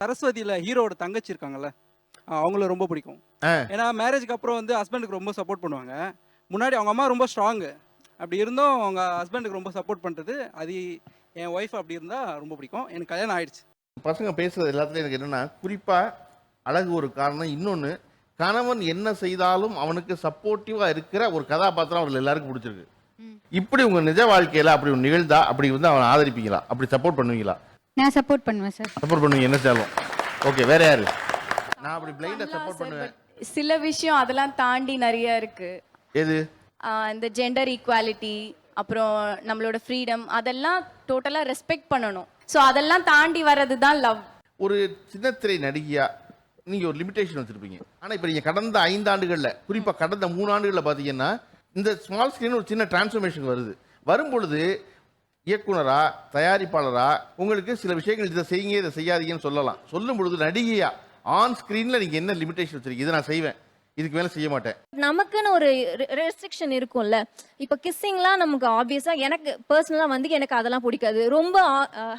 சரஸ்வதியில ஹீரோவோட தங்கச்சி இருக்காங்கல்ல அவங்கள ரொம்ப பிடிக்கும். ஏன்னா மேரேஜ்க்கு அப்புறம் வந்து ஹஸ்பண்டுக்கு ரொம்ப சப்போர்ட் பண்ணுவாங்க. முன்னாடி அவங்க அம்மா ரொம்ப ஸ்ட்ராங்கு அப்படி இருந்தும் அவங்க ஹஸ்பண்டுக்கு ரொம்ப சப்போர்ட் பண்ணுறது அது என் ஒய்ஃப் அப்படி இருந்தால் ரொம்ப பிடிக்கும். எனக்கு கல்யாணம் ஆயிடுச்சு. பசங்க பேசுறது எல்லாத்துலயும் எனக்கு என்னன்னா குறிப்பா அழகு ஒரு காரணம். இன்னொன்னு கணவன் என்ன செய்தாலும் அவனுக்கு சப்போர்ட்டிவா இருக்கிற ஒரு கதாபாத்திரம் அவர்கள் எல்லாருக்கும் பிடிச்சிருக்கு. இப்படி உங்க நிஜ வாழ்க்கையில அப்படி ஒரு நிகழ்ந்தா அப்படி வந்து அவனை ஆதரிப்பீங்களா? அப்படி சப்போர்ட் பண்ணுவீங்களா? நான் சப்போர்ட் பண்ணுவேன் சார் சப்போர்ட் பண்ணுவீங்க என்ன செய்யலாம் ஓகே வேற யாரு? நான் அப்படி பிளைண்டா சப்போர்ட் பண்ணுவேன். சில விஷயம் அதெல்லாம் தாண்டி நிறைய இருக்கு. எது? இந்த ஜெண்டர் ஈக்குவாலிட்டி அப்புறம் நம்மளோட ஃப்ரீடம் அதெல்லாம் டோட்டலாக ரெஸ்பெக்ட் பண்ணணும். ஸோ அதெல்லாம் தாண்டி வர்றது தான் லவ் ஒரு சின்னத்திரை நடிகையா நீங்க ஒரு லிமிடேஷன் வச்சிருப்பீங்க. ஆனா இப்ப நீங்க கடந்த ஐந்தாண்டுகள்ல குறிப்பா கடந்த மூணு ஆண்டுகள்ல பாத்தீங்கன்னா இந்த ஸ்மால் ஸ்கிரீன் ஒரு சின்ன டிரான்ஸ்ஃபர்மேஷன் வருது. வரும்பொழுது இயக்குனரா தயாரிப்பாளரா உங்களுக்கு சில விஷயங்கள் இதை செய்யுங்க இதை செய்யாதீங்கன்னு சொல்லலாம். சொல்லும் பொழுது நடிகையா ஆன் ஸ்கிரீன்ல நீங்க என்ன லிமிடேஷன் வச்சிருக்கீங்க? இதை நான் செய்வேன். இதுக்கு மேல செய்ய மாட்டேன். நமக்குன்னு ஒரு ரெஸ்ட்ரிக்ஷன் இருக்கும்ல. இப்போ கிஸ்ஸிங்லாம் நமக்கு ஆப்வியஸாக எனக்கு பர்சனலாக வந்து எனக்கு அதெல்லாம் பிடிக்காது. ரொம்ப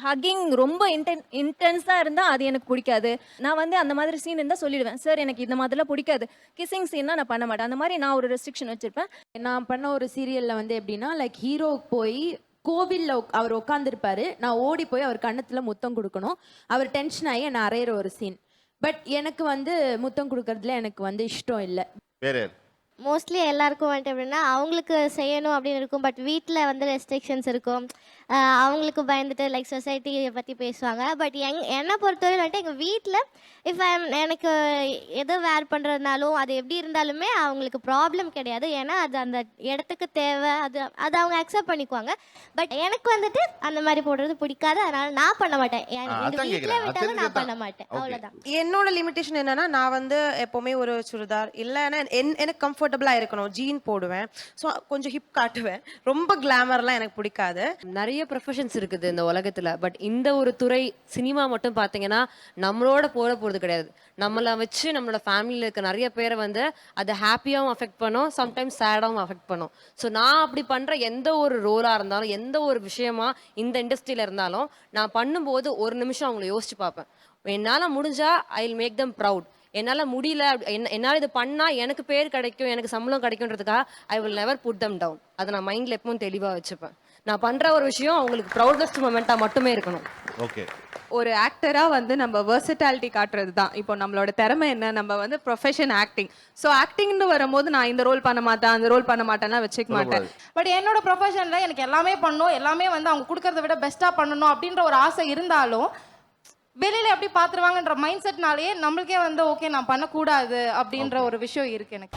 ஹக்கிங் ரொம்ப இன்டென் இன்டென்ஸாக இருந்தால் அது எனக்கு பிடிக்காது. நான் வந்து அந்த மாதிரி சீன் இருந்தால் சொல்லிடுவேன். சார் எனக்கு இந்த மாதிரிலாம் பிடிக்காது. கிஸ்ஸிங் சீன்னா நான் பண்ண மாட்டேன். அந்த மாதிரி நான் ஒரு ரெஸ்ட்ரிக்ஷன் வச்சிருப்பேன். நான் பண்ண ஒரு சீரியல்ல வந்து எப்படின்னா லைக் ஹீரோ போய் கோவிலில் அவர் உட்காந்துருப்பாரு நான் ஓடி போய் அவர் கண்ணத்தில் முத்தம் கொடுக்கணும். அவர் டென்ஷன் ஆகி என்னை அறையிற ஒரு சீன் பட் எனக்கு வந்து முத்தம் கொடுக்கறதுல எனக்கு வந்து இஷ்டம் இல்லை. வேற மோஸ்ட்லி எல்லாருக்கும் வந்துட்டு எப்படின்னா அவங்களுக்கு செய்யணும் அப்படின்னு இருக்கும் பட் வீட்டில் வந்து ரெஸ்ட்ரிக்ஷன்ஸ் இருக்கும். அவங்களுக்கு பயந்துட்டு லைக் சொசைட்டியை பற்றி பேசுவாங்க. பட் எங் என்னை பொறுத்தவரை வந்துட்டு எங்கள் வீட்டில் இஃப் எனக்கு எது வேர் பண்ணுறதுனாலும் அது எப்படி இருந்தாலுமே அவங்களுக்கு ப்ராப்ளம் கிடையாது. ஏன்னா அது அந்த இடத்துக்கு தேவை. அது அது அவங்க அக்செப்ட் பண்ணிக்குவாங்க. பட் எனக்கு வந்துட்டு அந்த மாதிரி போடுறது பிடிக்காது. அதனால நான் பண்ண மாட்டேன். எங்கள் வீட்டில். விட்டாலும் நான். பண்ண மாட்டேன். அவ்வளோதான் என்னோட லிமிட்டேஷன் என்னன்னா நான் வந்து எப்பவுமே ஒரு சுடிதார். இல்லைன்னா என் எனக்கு கம்ஃபர்டபுளாக இருக்கணும். ஜீன் போடுவேன். ஸோ கொஞ்சம் ஹிப் காட்டுவேன். ரொம்ப கிளாமர்லாம் எனக்கு பிடிக்காது. நிறைய ப்ரொஃபஷன்ஸ் இருக்குது இந்த உலகத்தில். பட் இந்த ஒரு துறை சினிமா மட்டும் பார்த்தீங்கன்னா நம்மளோட போட போகிறது கிடையாது. நம்மளை வச்சு நம்மளோட ஃபேமிலியில் இருக்க நிறைய பேரை வந்து அதை ஹாப்பியாகவும் அஃபெக்ட் பண்ணும். சம்டைம்ஸ் சேடாகவும் அஃபெக்ட் பண்ணும். ஸோ நான் அப்படி பண்ணுற எந்த ஒரு ரோலாக இருந்தாலும் எந்த ஒரு விஷயமா இந்த இண்டஸ்ட்ரியில் இருந்தாலும் நான் பண்ணும்போது ஒரு நிமிஷம் அவங்கள யோசிச்சு பார்ப்பேன். என்னால் முடிஞ்சால் I will make them proud என்னால் முடியல அப்படி- என்ன- என்னால் இது பண்ணால் எனக்கு பேர் கிடைக்கும் எனக்கு சம்பளம் கிடைக்குன்றதுக்காக I will never put them down அதை நான் மைண்டில் எப்பவும் தெளிவாக வச்சுப்பேன். நான் பண்ணுற ஒரு விஷயம் அவங்களுக்கு ப்ரௌடஸ்ட் மூமெண்ட்டாக மட்டுமே இருக்கணும். ஓகே ஒரு ஆக்டரா வந்து நம்ம வெர்சட்டாலிட்டி காட்டுறது தான். இப்போ நம்மளோட திறமை என்ன? நம்ம வந்து ப்ரொஃபஷன் ஆக்டிங் ஸோ ஆக்டிங்னு வரும்போது நான் இந்த ரோல் பண்ண மாட்டேன் அந்த ரோல் பண்ண மாட்டேன்லாம் வச்சுக்க மாட்டேன். பட் என்னோட ப்ரொஃபஷனில் எனக்கு எல்லாமே பண்ணணும் எல்லாமே வந்து அவங்க கொடுக்கறத விட பெஸ்ட்டாக பண்ணணும் அப்படின்ற ஒரு ஆசை இருந்தாலும் வெளியில எப்படி பாத்துருவாங்கன்ற மைண்ட் செட்னாலேயே நம்மளுக்கே வந்து ஓகே நான் பண்ணக்கூடாது அப்படின்ற ஒரு விஷயம் இருக்கு எனக்கு.